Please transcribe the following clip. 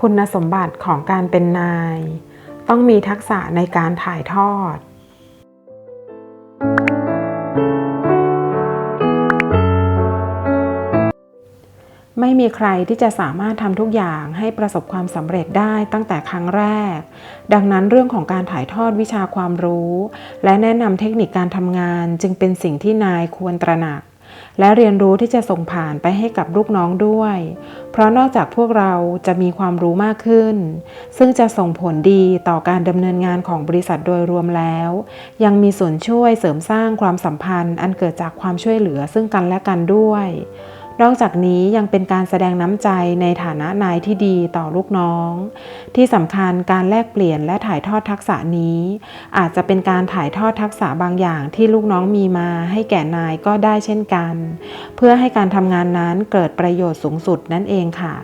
คุณสมบัติของการเป็นนาย ต้องมีทักษะในการถ่ายทอด ไม่มีใครที่จะสามารถทำทุกอย่างให้ประสบความสำเร็จได้ตั้งแต่ครั้งแรก ดังนั้นเรื่องของการถ่ายทอดวิชาความรู้ และแนะนำเทคนิคการทำงานจึงเป็นสิ่งที่นายควรตระหนัก และเรียนรู้ที่จะส่งผ่านไปให้กับลูกน้องด้วย เพราะนอกจากพวกเราจะมีความรู้มากขึ้น ซึ่งจะส่งผลดีต่อการดำเนินงานของบริษัทโดยรวมแล้ว ยังมีส่วนช่วยเสริมสร้างความสัมพันธ์ อันเกิดจากความช่วยเหลือซึ่งกันและกันด้วย นอกจากนี้ยังเป็นการแสดงน้ำใจในฐานะนายที่ดีต่อลูกน้อง ที่สำคัญการแลกเปลี่ยนและถ่ายทอดทักษะนี้ อาจจะเป็นการถ่ายทอดทักษะบางอย่างที่ลูกน้องมีมาให้แก่นายก็ได้เช่นกัน เพื่อให้การทำงานนั้นเกิดประโยชน์สูงสุดนั่นเองค่ะ